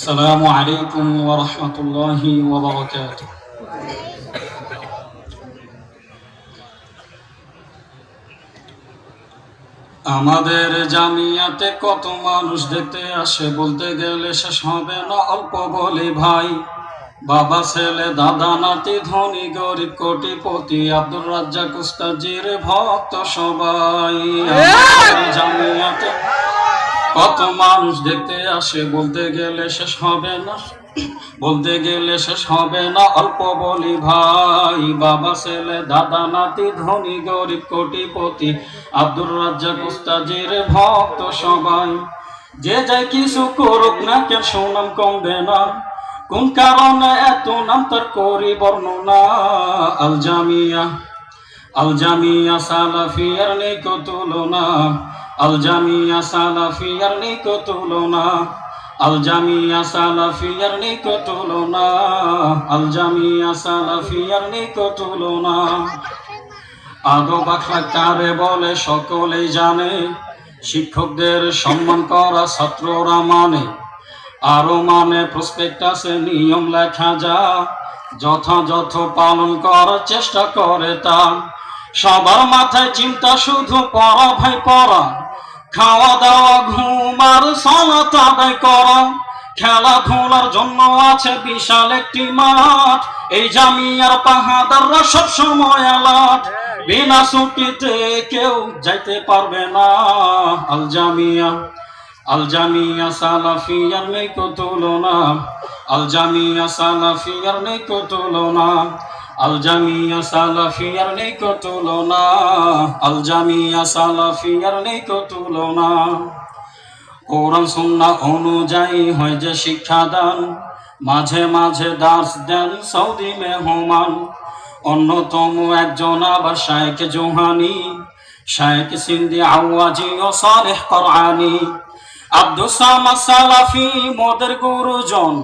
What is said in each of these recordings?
السلام عليكم ورحمة الله وبركاته আমাদের জামিয়াতে কত মানুষ দেখতে আসে বলতে গেলে শেষ হবে না অল্প বলে ভাই বাবা ছেলে দাদা নাতি ধনী গরিব কোটিপতি আব্দুল রাজ্জাক উস্তাজির ভক্ত সবাই আমাদের জামিয়াতে কত মানুষ দেখতে আসে, বলতে গেলে শেষ হবে না। বলতে গেলে শেষ হবে না, অল্প বলি ভাই, বাবা, ছেলে, দাদা, নাতি, ধনী, গরিব, কোটিপতি, আব্দুর রাজ্জাক, উস্তাজির ভক্ত সবাই। যে যাই কিছু করুক না কেন, সুনাম কমবে না। কোন কারণে এত নাম তার করি বর্ণনা? আল জামিয়া আল জামিয়া সালাফিয়ার নেই তুলনা। আল জামিয়া সালাফিয়ার নেই কো তুলনা আল জামিয়া সালাফিয়ার নেই তুলনা আল জামিয়া সালাফিয়ার নেই কো তুলনা আদো বাখলা কারে বলে সকলেই জানে, শিক্ষকদের সম্মান করা ছাত্ররা মানে। আরও মানে প্রসপেক্টাসে নিয়ম লেখা যা, যথাযথ পালন করার চেষ্টা করে তা। সবার মাথায় চিন্তা শুধু পড়া ভাই পড়া। খাওয়া দাওয়া ঘুম আর সলাত আদায় করা। খেলাধুলার জন্য আছে বিশাল একটি মাঠ। এই জামিয়ার পাহাদাররা সব সময় আলাট বিনা ছুটিতে কেউ যাইতে পারবে না। আল জামিয়া আল জামিয়া সালাফিয়ার নেই কো তুলনা। আল জামিয়া সালাফিয়ার নেই কো তুলনা। আল জামিয়া সালাফিয়ার নেই তুলনা আল জামিয়া সালাফিয়ার নেই তুলনা কোরআন সুন্না অনুযায়ী হয় যে শিক্ষাদান মাঝে মাঝে দাস দেন সৌদি মেহমান। অন্যতম একজন আবার শায়েক জোহানি, শায়েক সিন্দি আওয়াজি ও সালেহ করআনি। আব্দুল সামাদ সালাফি মোদের গুরুজন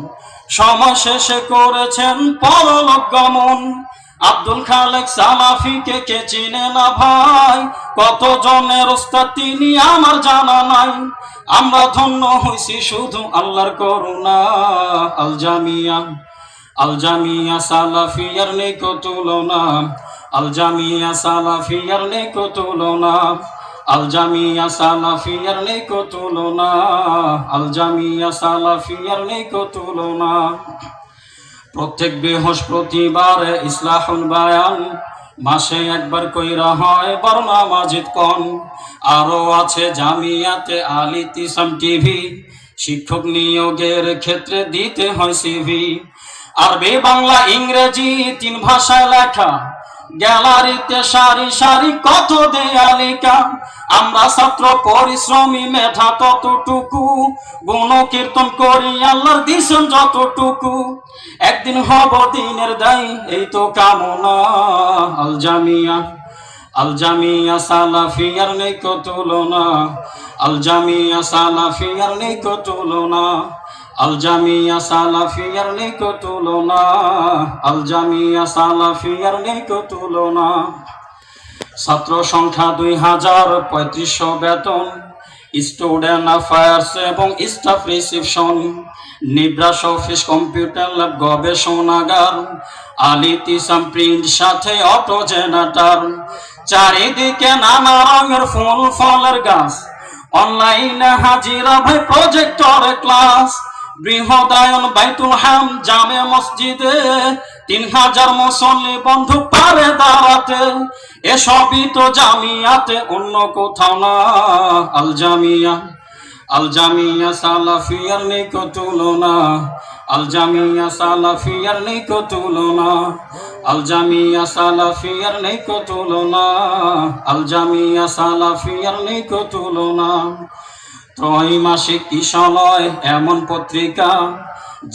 সময় শেষে করেছেন পরলোক গমন। আব্দুল খালেক সালাফিকে কে চিনে না ভাই? কত জনের ওস্তাদ তিনি আমার জানা নাই। আমরা ধন্য হইছি শুধু আল্লাহর করুণা। আল জামিয়া আল জামিয়া সালাফিয়ার নেই কো তুলনা। আল জামিয়া সালাফিয়ার নেই কো তুলনা আল জামিয়া সালাফিয়ার নেই কো তুলনা আল জামিয়া সালাফিয়ার নেই কো তুলনা। প্রত্যেক বৃহস্পতিবারে ইসলাহুল বায়ান, মাসে একবার কইরা হয় বর্মা মাজিদ কন। আরও আছে জামিয়াতে আলি তিসাম টিভি, শিক্ষক নিয়োগের ক্ষেত্রে দিতে হয় সিভি। আরবি, বাংলা, ইংরেজি তিন ভাষায় লেখা গ্যালারিতে সারি সারি কত দেয়ালিকা। আমরা ছাত্র পরিশ্রমী মেধা ততটুকু গুণ কীর্তন করি, আল্লাহর দিছেন যতটুকু। একদিন হব দিনের দায়ী, এই তো কামনা। আল জামিয়া আল জামিয়া সালাফিয়ার নেই কো তুলনা। আল জামিয়া সালাফিয়ার নেই কো তুলনা। আল জামিয়া সালাফিয়ার নেই কো তুলনা আল জামিয়া সালাফিয়ার নেই কো তুলনা ছাত্র সংখ্যা দুই হাজার পঁয়ত্রিশশো বেতন, স্টুডেন্ট অ্যাফায়ার্স এবং staff reception Nibras office, computer lab, গবেষণাগার, আলি তিসাম প্রিন্ট, সাথে অটো জেনারেটর, চারিদিকে নানা রঙের ফুল, ফলের গাছ, অনলাইনে হাজিরা ভাই প্রজেক্টর ক্লাস বৃহদায়ন বাইতুল হাম জামে মসজিদে তিন হাজার মুসল্লি বন্ধু পারে দাঁড়াতে। এসবই তো জামিয়াতে, অন্য কোথাও না। আল জামিয়া আল জামিয়া সালাফিয়ার নেই কো তুলনা। আল জামিয়া সালাফিয়ার নেই কো তুলনা। আল জামিয়া সালাফিয়ার নেই কো তুলনা। আল জামিয়া সালাফিয়ার তুলনা। ত্রৈমাসিক কিশলয় এমন পত্রিকা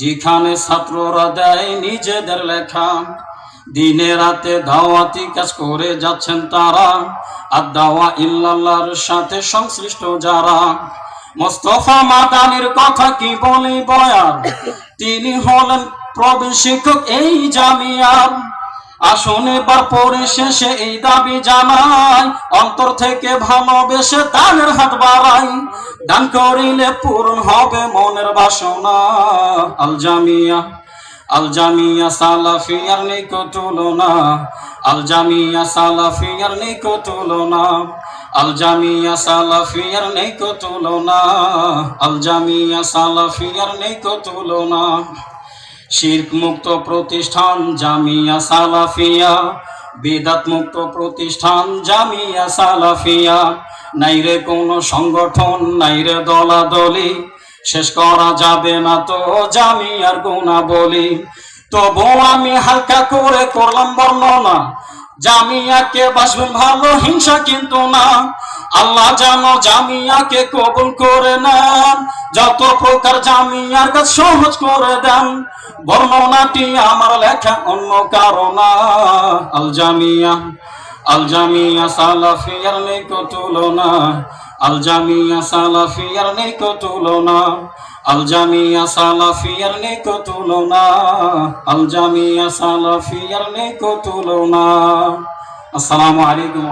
যেখানে ছাত্ররা দেয় নিজেদের লেখা? দিনে রাতে দাওয়াতি কাজ করে যাচ্ছেন তারা, আর দাওয়া ইল্লাল্লাহর সাথে সংশ্লিষ্ট যারা। মোস্তফা মাদানির কথা কি বলি বয়ার তিনি হলেন প্রবীণ শিক্ষক এই জামিয়ার। আসুন এবার পরিশেষে এই দাবি জানাই, অন্তর থেকে ভালোবেসে দানের হাত বাড়াই। দান করিলে পূরণ হবে মনের বাসনা। আল জামিয়া আল জামিয়া সালাফিয়ার নিকো তুলনা। আল জামিয়া সালাফিয়ার নিকো তুলনা। আল জামিয়া সালাফিয়ার নিকো তুলনা। আল জামিয়া সালাফিয়ার নিকো তুলনা। শির্ক মুক্ত প্রতিষ্ঠান জামিয়া সালাফিয়া। বেদাত মুক্ত প্রতিষ্ঠান জামিয়া সালাফিয়া। নাইরে কোনো সংগঠন নাইরে দলাদলি। শেষ করা যাবে না তো জামিয়ার গুণা বলি তবু আমি হালকা করে করলাম বর্ণনা। জামিয়াকে বাসবেন ভালো, হিংসা কিন্তু না। আল্লাহ জানো জামিয়াকে কবুল করে নেন। যত প্রকার জামিয়ার কাজ সহজ করে দেন। বর্ণনাটি আমার লেখা অন্য কারণা। আল জামিয়া আল জামিয়া সালাফিয়ার নেই তুলনা, আলজামিয়া সালাফিয়ার নেই তুলনা, আলজামিয়া সালাফিয়ার নেই তুলনা, আলজামিয়া সালাফিয়ার নেই তুলনা। আসসালামু আলাইকুম